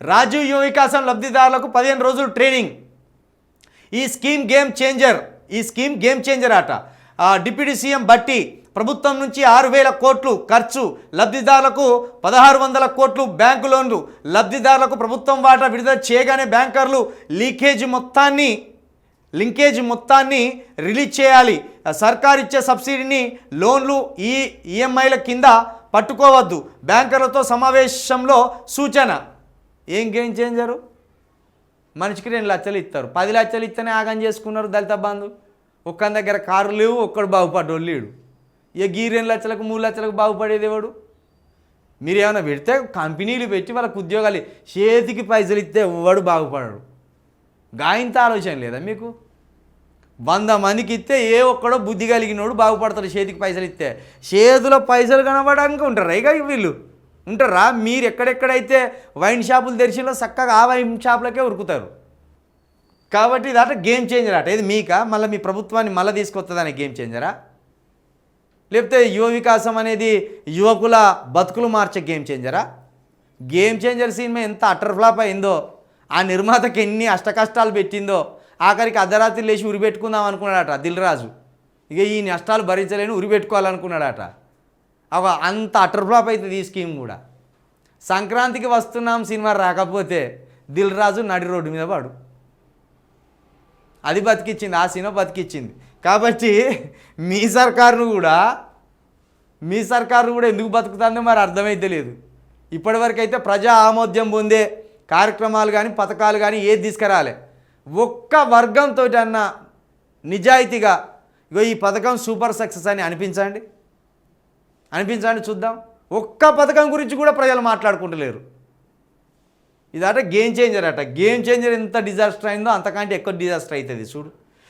రాజీవ్ యువ వికాసం లబ్ధిదారులకు పదిహేను రోజులు ట్రైనింగ్. ఈ స్కీమ్ గేమ్ చేంజర్ ఈ స్కీమ్ గేమ్ చేంజర్ అట డిప్యూటీ సీఎం బట్టి ప్రభుత్వం నుంచి ఆరు వేల కోట్లు ఖర్చు. లబ్ధిదారులకు పదహారు వందల కోట్లు బ్యాంకు లోన్లు. లబ్ధిదారులకు ప్రభుత్వం వాటా విడుదల చేయగానే బ్యాంకర్లు లీకేజ్ మొత్తాన్ని లింకేజ్ మొత్తాన్ని రిలీజ్ చేయాలి. సర్కార్ ఇచ్చే సబ్సిడీని లోన్లు ఈ ఈఎంఐల కింద పట్టుకోవద్దు. బ్యాంకర్లతో సమావేశంలో సూచన. ఏం గేమ్ చేంజరు మనిషికి రెండు లక్షలు ఇస్తారు. పది లక్షలు ఇస్తేనే ఆగం చేసుకున్నారు దళిత బంధు. ఒక్కని దగ్గర కారు లేవు ఒక్కడు బాగుపడ్డోళ్ళు లేడు. ఇక గీ రెండు లక్షలకు మూడు లక్షలకు బాగుపడేది ఎవడు? మీరు ఏమైనా పెడితే కంపెనీలు పెట్టి వాళ్ళకు ఉద్యోగాలు చేతికి పైసలు ఇస్తే ఎవడు బాగుపడడు? గాయంత ఆలోచన లేదా మీకు? వంద మందికి ఇస్తే ఏ ఒక్కడో బుద్ధి కలిగినోడు బాగుపడతాడు చేతికి పైసలు ఇస్తే. చేతిలో పైసలు కనబడడానికి ఉంటారు ఇక వీళ్ళు. ఉంటారా? మీరు ఎక్కడెక్కడైతే వైన్ షాపులు తెరిచిలో చక్కగా ఆ వైన్ షాపులకే ఉరుకుతారు. కాబట్టి ఇదట గేమ్ చేంజర్ అట ఇది మీకా? మళ్ళీ మీ ప్రభుత్వాన్ని మళ్ళీ తీసుకొస్తుందని గేమ్ చేంజరా లేకపోతే యువ వికాసం అనేది యువకుల బతుకులు మార్చే గేమ్ చేంజరా గేమ్ చేంజర్ సినిమా ఎంత అటర్ ఫ్లాప్ అయిందో ఆ నిర్మాతకి ఎన్ని అష్టకష్టాలు పెట్టిందో ఆఖరికి అర్ధరాత్రి లేచి ఉరి పెట్టుకుందాం అనుకున్నాడట దిల్ రాజు ఇక ఈ నష్టాలు భరించలేని ఉరిపెట్టుకోవాలనుకున్నాడట. అవ అంత అటర్ ఫ్లాప్ అవుతుంది ఈ స్కీమ్ కూడా. సంక్రాంతికి వస్తున్నాం సినిమా రాకపోతే దిల్ రాజు నడి రోడ్డు మీద పడు. అది బతికిచ్చింది ఆ సినిమా బతికిచ్చింది. కాబట్టి మీ సర్కారును కూడా మీ సర్కారు కూడా ఎందుకు బతుకుతుందో మరి అర్థమైతే లేదు. ఇప్పటివరకు అయితే ప్రజా ఆమోద్యం పొందే కార్యక్రమాలు కానీ పథకాలు కానీ ఏది తీసుకురాలే. ఒక్క వర్గంతో అన్న నిజాయితీగా ఇగో ఈ పథకం సూపర్ సక్సెస్ అని అనిపించండి. అనిపించండి చూద్దాం. ఒక్క పథకం గురించి కూడా ప్రజలు మాట్లాడుకుంటలేరు. ఇదట గేమ్ చేంజర్ అట. గేమ్ చేంజర్ ఎంత డిజాస్టర్ అయిందో అంతకంటే ఎక్కువ డిజాస్టర్ అవుతుంది. చూడు.